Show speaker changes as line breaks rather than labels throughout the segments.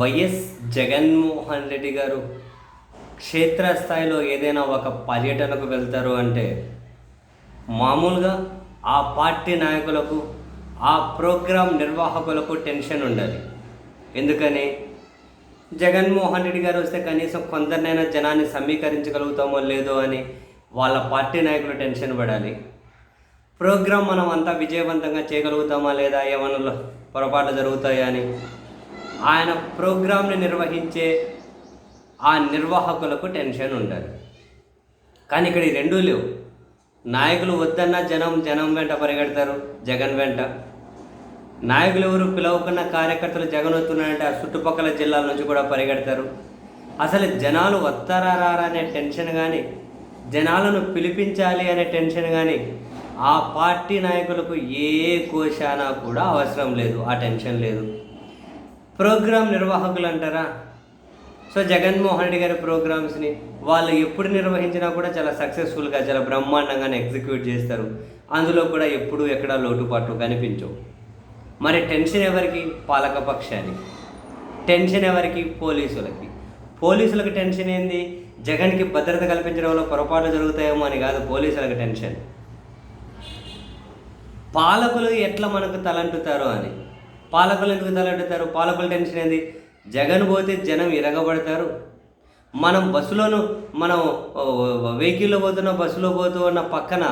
YS Jaganmohan Reddy గారు క్షేత్రస్థాయిలో ఏదైనా ఒక పర్యటనకు వెళ్తారు అంటే మామూలుగా ఆ పార్టీ నాయకులకు ఆ ప్రోగ్రాం నిర్వాహకులకు టెన్షన్ ఉండాలి. ఎందుకని? జగన్మోహన్ రెడ్డి గారు వస్తే కనీసం కొందరినైనా జనాన్ని సమీకరించగలుగుతామో లేదో అని వాళ్ళ పార్టీ నాయకులు టెన్షన్ పడాలి. ప్రోగ్రాం మనం అంతా విజయవంతంగా చేయగలుగుతామా లేదా? ఏమన్నా పొరపాట్లు జరుగుతాయా అని ఆయన ప్రోగ్రాంని నిర్వహించే ఆ నిర్వాహకులకు టెన్షన్ ఉంటుంది కానీ ఇక్కడ ఈ రెండూ లేవు. నాయకులు వద్దన్నా జనం జనం వెంట పరిగెడతారు జగన్ వెంట. నాయకులు ఎవరు పిలవకున్న కార్యకర్తలు జగన్ వస్తున్నారంటే ఆ చుట్టుపక్కల జిల్లాల నుంచి కూడా పరిగెడతారు. అసలు జనాలు వస్తారా రారా అనే టెన్షన్ కానీ జనాలను పిలిపించాలి అనే టెన్షన్ కానీ ఆ పార్టీ నాయకులకు ఏ కోశానా కూడా అవసరం లేదు ఆ టెన్షన్ లేదు. ప్రోగ్రాం నిర్వాహకులు అంటారా? సో జగన్మోహన్ రెడ్డి గారి ప్రోగ్రామ్స్ని వాళ్ళు ఎప్పుడు నిర్వహించినా కూడా చాలా సక్సెస్ఫుల్గా చాలా బ్రహ్మాండంగానే ఎగ్జిక్యూట్ చేస్తారు. అందులో కూడా ఎప్పుడు ఎక్కడ లోటుపాట్లు కనిపించవు. మరి టెన్షన్ ఎవరికి? పాలకపక్షానికి టెన్షన్ ఎవరికి? పోలీసులకి. పోలీసులకు టెన్షన్ ఏంది? జగన్కి భద్రత కల్పించడంలో పొరపాట్లు జరుగుతాయేమో అని కాదు పోలీసులకు టెన్షన్. పాలకులు ఎట్లా మనకు తలంటుతారో అని. పాలకులు ఎందుకు తలంటుతారు పాలకుల టెన్షన్ ఏంది? జగన్ పోతే జనం ఇరగబడతారు. మనం బస్సులోను మనం వెహికల్లో పోతున్న బస్సులో పోతూ ఉన్న పక్కన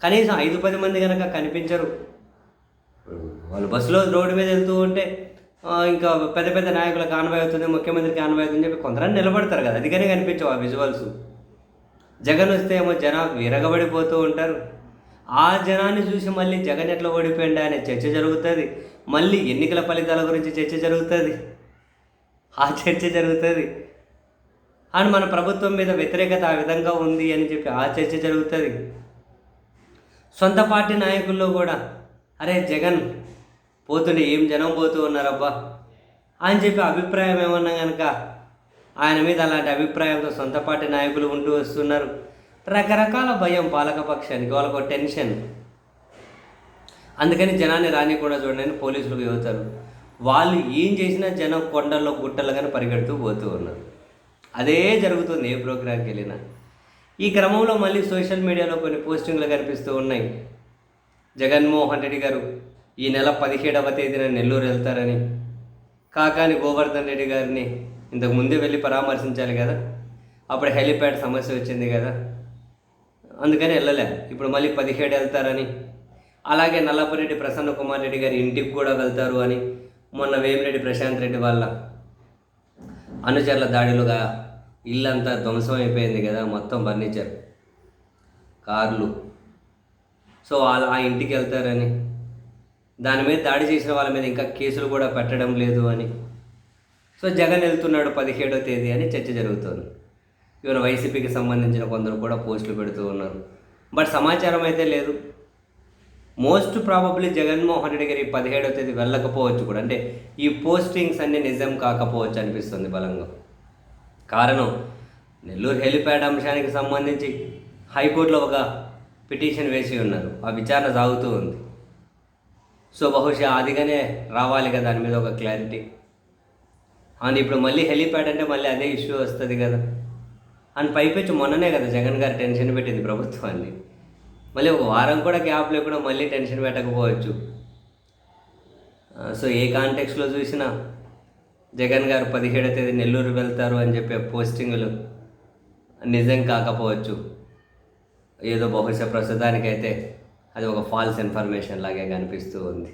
కనీసం ఐదు పది మంది కనుక కనిపించరు. వాళ్ళు బస్సులో రోడ్డు మీద వెళ్తూ ఉంటే ఇంకా పెద్ద పెద్ద నాయకుల కాన్వాయ్ అవుతుంది ముఖ్యమంత్రి కాన్వాయ్ అవుతుంది చెప్పి కొందరు నిలబడతారు కదా. అందుకనే కనిపించవు ఆ విజువల్స్ జగన్ వస్తే ఏమో జనం విరగబడిపోతూ ఉంటారు. ఆ జనాన్ని చూసి మళ్ళీ జగన్ ఎట్లా ఓడిపోయిండా అనే చర్చ జరుగుతుంది. మళ్ళీ ఎన్నికల ఫలితాల గురించి చర్చ జరుగుతుంది. ఆ చర్చ జరుగుతుంది. అండ్ మన ప్రభుత్వం మీద వ్యతిరేకత ఆ విధంగా ఉంది అని చెప్పి ఆ చర్చ జరుగుతుంది. సొంత పార్టీ నాయకుల్లో కూడా అరే జగన్ పోతుండే ఏం జనం పోతూ ఉన్నారబ్బా అని చెప్పి అభిప్రాయం ఏమన్నా కనుక ఆయన మీద అలాంటి అభిప్రాయంతో సొంత పార్టీ నాయకులు ఉంటూ వస్తున్నారు. రకరకాల భయం పాలకపక్షానికి వాళ్ళకు టెన్షన్. అందుకని జనాన్ని రానికుండా చూడండి పోలీసులు చదువుతారు వాళ్ళు ఏం చేసినా జనం కొండల్లో గుట్టలు కానీ పరిగెడుతూ పోతూ ఉన్నారు. అదే జరుగుతుంది ఏ ప్రోగ్రాంకి వెళ్ళినా. ఈ క్రమంలో మళ్ళీ సోషల్ మీడియాలో కొన్ని పోస్టింగ్లు కనిపిస్తూ ఉన్నాయి. జగన్మోహన్ రెడ్డి గారు ఈ నెల పదిహేడవ తేదీన నెల్లూరు వెళ్తారని కాకాని గోవర్ధన్ రెడ్డి గారిని ఇంతకు ముందే వెళ్ళి పరామర్శించాలి కదా. అప్పుడు హెలిప్యాడ్ సమస్య వచ్చింది కదా. అందుకని వెళ్ళలే. ఇప్పుడు మళ్ళీ పదిహేడు వెళ్తారని. అలాగే నల్లపురెడ్డి ప్రసన్న కుమార్ రెడ్డి గారి ఇంటికి కూడా వెళ్తారు అని మొన్న వేమిరెడ్డి ప్రశాంత్ రెడ్డి వాళ్ళ అనుచరుల దాడిలుగా ఇల్లంతా ధ్వంసం అయిపోయింది కదా మొత్తం ఫర్నిచర్ కార్లు. సో వాళ్ళ ఆ ఇంటికి వెళ్తారని. దాని మీద దాడి చేసిన వాళ్ళ మీద ఇంకా కేసులు కూడా పెట్టడం లేదు అని. సో జగన్ వెళ్తున్నాడు పదిహేడో తేదీ అని చర్చ జరుగుతుంది. ఇవన్న వైసీపీకి సంబంధించిన కొందరు కూడా పోస్టులు పెడుతూ ఉన్నారు. బట్ సమాచారం అయితే లేదు. మోస్ట్ ప్రాబబ్లీ జగన్మోహన్ రెడ్డి గారి పదిహేడో తేదీ వెళ్ళకపోవచ్చు కూడా. అంటే ఈ పోస్టింగ్స్ అన్నీ నిజం కాకపోవచ్చు అనిపిస్తుంది బలంగా. కారణం నెల్లూరు హెలిప్యాడ్ అంశానికి సంబంధించి హైకోర్టులో ఒక పిటిషన్ వేసి ఉన్నారు. ఆ విచారణ సాగుతూ ఉంది. సో బహుశా అదిగానే రావాలి కదా దాని మీద ఒక క్లారిటీ అండ్ ఇప్పుడు మళ్ళీ హెలిప్యాడ్ అంటే మళ్ళీ అదే ఇష్యూ వస్తుంది కదా. అండ్ పైపెచ్చు మొన్ననే కదా జగన్ గారు టెన్షన్ పెట్టింది ప్రభుత్వాన్ని మళ్ళీ ఒక వారం కూడా గ్యాప్ లేకుండా మళ్ళీ టెన్షన్ పెట్టకపోవచ్చు. సో ఏ కాంటెక్స్లో చూసినా జగన్ గారు పదిహేడో తేదీ నెల్లూరు వెళ్తారు అని చెప్పే పోస్టింగులు నిజం కాకపోవచ్చు. ఏదో బహుశా ప్రస్తుతానికైతే అది ఒక ఫాల్స్ ఇన్ఫర్మేషన్ లాగే కనిపిస్తూ ఉంది.